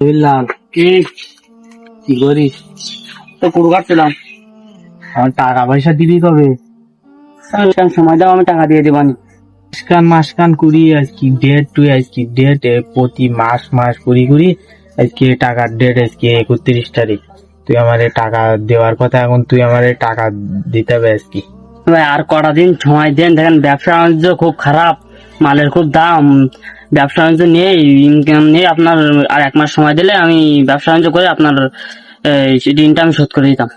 বুঝলাম কি কি করিস তো কুড়ু কাটছিলাম আমার টাকা পয়সা দিবি কবে? সময় দাও আমি টাকা দিয়ে দেবানি। মাসকান মাসকান করি আজকে ডেট আজকে ডেট প্রতি মাস মাস করি করি আজকে টাকার ডেট আজকে একত্রিশ তারিখ। তুই আমার টাকা দেওয়ার কথা এখন তুই আমার টাকা দিতে হবে আজকে। আর কটা দিন সময় দেন দেখেন ব্যবসা বাণিজ্য খুব খারাপ মালের খুব দাম। ব্যবসা বাণিজ্য নেই ইনকাম নেই আপনার আর এক মাস সময় দিলে আমি ব্যবসা বাণিজ্য করে আপনার ঋণটা আমি শোধ করে দিতাম।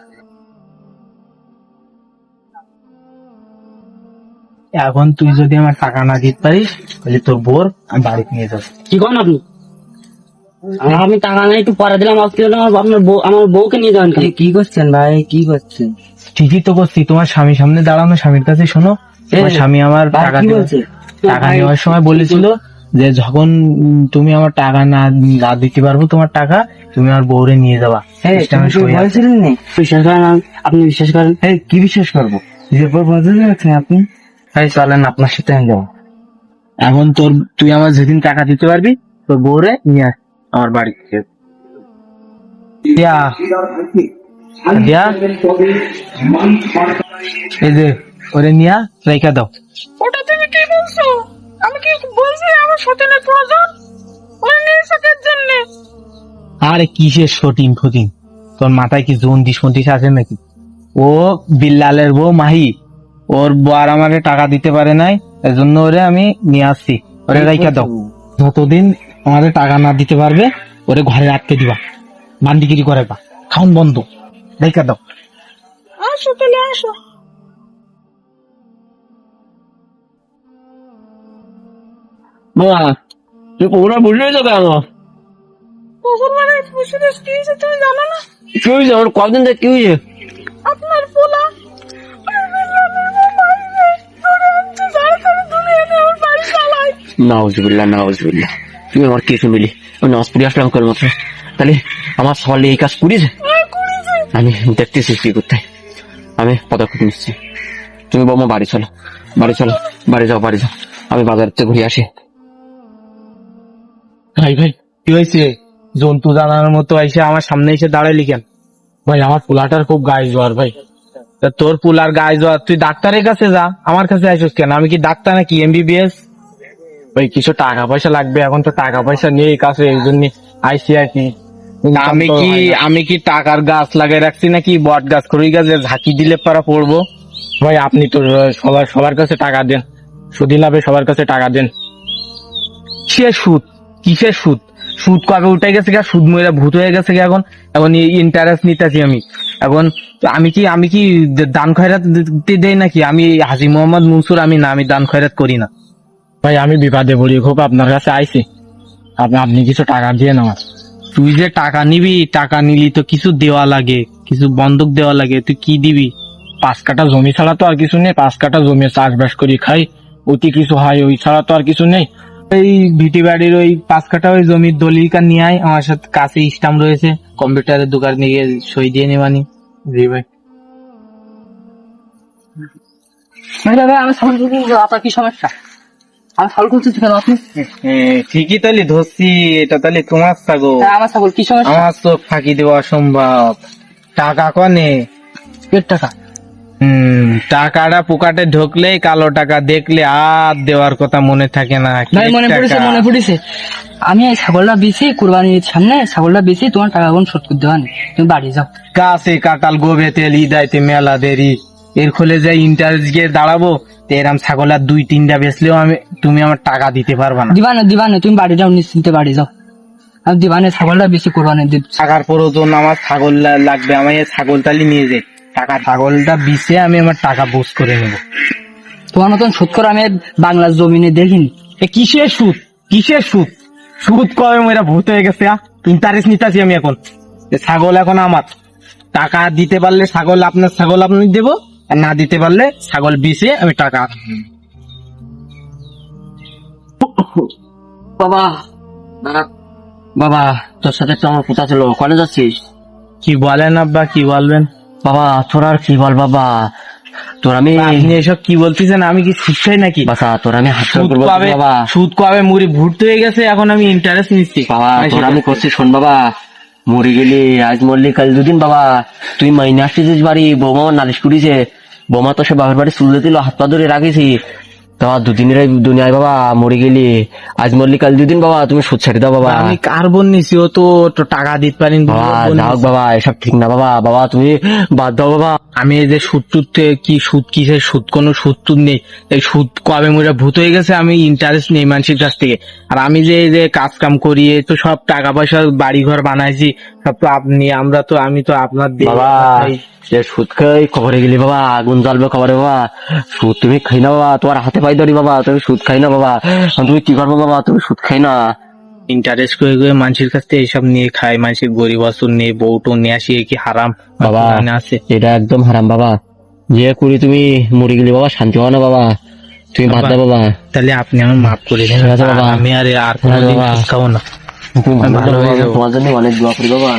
এখন তুই যদি আমার টাকা না দিতে পারিস তাহলে তোর বোর আমি বাড়িতে নিয়ে যাব। কি করেন আপনি? আমি টাকা নাই একটু পরে দিলাম আপনার বউ আমার বউকে নিয়ে যাবেন? কি করছেন ভাই? কি করছেন? ঠিকই তো করছি তোমার স্বামী সামনে দাঁড়ানো স্বামীর কাছে শোনো। স্বামী আমার টাকা টাকা নেওয়ার সময় বলেছিল যে যখন তুমি আমার টাকা না না দিতে পারব তোমার টাকা তুমি আমার বউরে নিয়ে যাবা। সিস্টেমে বিশ্বাস করেন আপনি বিশ্বাস করেন? এই, কি বিশ্বাস করব? আপনি? চলেন আপনার সাথে আমি যাব। এখন তোর তুই আমার যেদিন টাকা দিতে পারবি তোর বউরে নিয়ে আস আমার বাড়ি থেকে। দিয়া। দিয়া। এই যে ওরে নিয়া রেখা দাও। ওটা তুমি কি বলছো? আমি কি বলছি? আমার সতীনের প্রয়োজন ওই নিয়ে জন্য। আরে কিসের শটিং ফটিং তোর মাথায় কি জোন দিস ফন্দিস আছে নাকি? ও বিল্লালের বউ মাহি। ওর বউ আর আমাকে টাকা দিতে পারে নাই এজন্য ওরে আমি নিয়ে আসছি। ওরে রাইখা দাও। যতদিন আমাদের টাকা না দিতে পারবে ওরে ঘরে আটকে দিবা। বান্দিগিরি করে বা খাউন বন্ধ। রাইখা দাও। আসো তাহলে আসো। বাবা তুই পুরো বুঝলি তো কেন পুকুর মানে পুষিদেশ কি হয়েছে তুমি জানো না কি হয়েছে আমার কদিন থেকে কি হয়েছে আপনার পোলা নাউজুবিল্লাহ নাউজুবিল্লাহ তুমি আমার কিছু মিলি আমি নামাজ পড়ে আসলাম করে মাত্র তাহলে আমার সকালে এই কাজ করেছে আমি দেখতেছি কি করতে আমি পদক্ষেপ নিচ্ছি তুমি বৌমা বাড়ি চলো বাড়ি চলো বাড়ি যাও বাড়ি যাও আমি বাজার থেকে ঘুরে আসি ভাই ভাই কি হয়েছে? জন্তু জানানোর মতো এসে আমার সামনে এসে দাঁড়াইলি কেন? ভাই আমার পোলাটার খুব গায়ে জ্বর ভাই। তা তোর পোলার গায়ে জ্বর তুই ডাক্তারের কাছে যা আমার কাছে আসিস কেন? আমি কি ডাক্তার নাকি এমবিবিএস ভাই কিছু টাকা পয়সা লাগবে এখন তো টাকা পয়সা নেই কাছে এই জন্য আইসি আর কি। আমি কি আমি কি টাকার গাছ লাগাই রাখছি নাকি বট গাছ খড়ি গাছে ঝাঁকি দিলে পারা পড়ব? ভাই আপনি তো সবার সবার কাছে টাকা দেন। সুদি লাভে সবার কাছে টাকা দেন। সে সুদ। কিসের সুদ? সুদ কবে উঠে গেছে গা সুদ মহিলা ভূত হয়ে গেছে গা এখন। এখন ইন্টারেস্ট নিতেছি আমি। এখন আমি কি আমি কি দান খয়রাত দেই নাকি? আমি হাজি মোহাম্মদ মনসুর আমি না আমি দান খয়রাত করি না। ভাই আমি বিপদে পড়ি খুব আপনার কাছে আইছি। আপনি আপনি কিছু টাকা দিয়ে আমার তুই যে টাকা নিবি টাকা নিলি তো কিছু দেওয়া লাগে কিছু বন্ধক দেওয়া লাগে তুই কি দিবি? পাঁচ কাটা জমি ছাড়া তো আর কিছু নেই পাঁচ কাটা জমি চাষবাস করি খাই অতি কিছু হয় ওই ছাড়া তো আর কিছু নেই। এই ভিটি বাড়ির ওই পাঁচ কাটা ওই জমির দলিল কার নিয়ে আয় আমার সাথে কাছে স্টাম্প রয়েছে। কম্পিউটারের দোকান নিয়ে সই দিয়ে নেবানি জি ভাই। দাদা আমি আপনার কি সমস্যা? আমি সাউন্ড করছি কেন আপনি? ঠিকই তাহলে ধরছি এটা তাহলে তোমার ছাগল। আমার ছাগল কি সমস্যা? আমার চোখ ফাঁকি দেওয়া অসম্ভব। টাকা কনে? পেট টাকা। হম টাকাটা পোকাটে ঢুকলেই কালো টাকা দেখলে আর দেওয়ার কথা মনে থাকে না। ভাই মনে পড়েছে মনে পড়েছে। আমি এই ছাগলটা বেশি কোরবানির সামনে ছাগলটা বেশি তোমার টাকা এখন শোধ করতে হয় তুমি বাড়ি যাও। গাছে কাটাল গোবে তেল ইদাইতে মেলা দেরি। এর খোলে যে ইন্টারেস্ট গিয়ে দাঁড়াবো তো এরম ছাগল আর দুই তিনটা বেচলেও আমি তুমি আমার টাকা দিতে পারবা না। দিবানে দিবানে তুমি বাড়ি যাও নিশ্চিন্তে বাড়ি যাও। আমি দিবানে ছাগলটা বেশি কোরবানি দিচ্ছি। টাকার প্রয়োজন আমার ছাগল লাগবে আমি এই ছাগল তালি নিয়ে যাই টাকা ছাগলটা বিছে আমি আমার টাকা বুঝ করে নেব। তোমার মতন সুদ করে আমি বাংলার জমিনে দেখিনি। এ কিসের সুদ? কিসের সুদ? সুদ কবে মেয়েরা ভূত হয়ে গেছে ইন্টারেস্ট নিতেছি আমি এখন। ছাগল এখন আমার। টাকা দিতে পারলে ছাগল আপনার ছাগল আপনি দেবো আর না দিতে পারলে ছাগল বিছে আমি টাকা। বাবা বাবা তোর সাথে তো আমার কথা ছিল কলেজ যাচ্ছিস কি বলেন আব্বা কি বলবেন? বাবা তোর আর কি বল বাবা? তোর আমি আপনি এসব কি বলতেছেন আমি কি শিখছাই নাকি? বাসা তোর আমি হাত করব বাবা। সুদ কবে মুড়ি ভুটতে হয়ে গেছে এখন আমি ইন্টারেস্ট নিচ্ছি। বাবা তোর আমি করছি শোন বাবা। মরে গেলি আজ মরলি কাল দুদিন বাবা। তুই মাইনে আসতেছিস বাড়ি বৌমা নালিশ করিছে। বৌমা তো সে বাবার বাড়ি সুদ দিল হাত পা ধরে রাখিছি। তোমার দুদিনের দুনিয়ায় বাবা মরে গেলি। আজ মরলি কাল দুদিন বাবা তুমি সুদ ছেড়ে দাও বাবা। আমি কার বোন নিছি ও তো তো টাকা দিতে পারিনি বাবা যাও বাবা এসব ঠিক না বাবা। বাবা তুমি বাদ দাও বাবা। আমি এই যে সুদ টুদ কি সুদ কিসে সুদ? কোনো সুদ টুদ নেই। এই সুদ কবে মুড়ে ভূত হয়ে গেছে আমি ইন্টারেস্ট নেই মানুষের কাছ থেকে। আর আমি যে এই যে কাজ কাম করি তো সব টাকা পয়সা বাড়ি ঘর বানাইছি সব তো আপনি আমরা তো আমি তো আপনার বাবা সুদ খাই খবরে গেলি বাবা আগুন জ্বালবে খবরে বাবা। সুদ তুমি খাই না বাবা তোমার হাতে পাই ধরি বাবা তুমি সুদ খাই না বাবা। তুমি কি করব বাবা? তুমি সুদ খাই না। ইন্টারেস্ট করে করে মানুষের কাছ থেকে এইসব নিয়ে খাই মানুষের গরিব আসুন নিয়ে বউটো নিয়ে আসি কি হারাম? বাবা আছে এটা একদম হারাম বাবা। যে করি তুমি মরে গেলি বাবা শান্তি হওয়া না বাবা। তুমি বাদ দাও বাবা। তাহলে আপনি আমার মাফ করে দেন। বাবা। আমি আর আর কোনোদিন। খাব না। তুমি ভালো হয়ে তোমার জন্য অনেক দোয়া করি বাবা।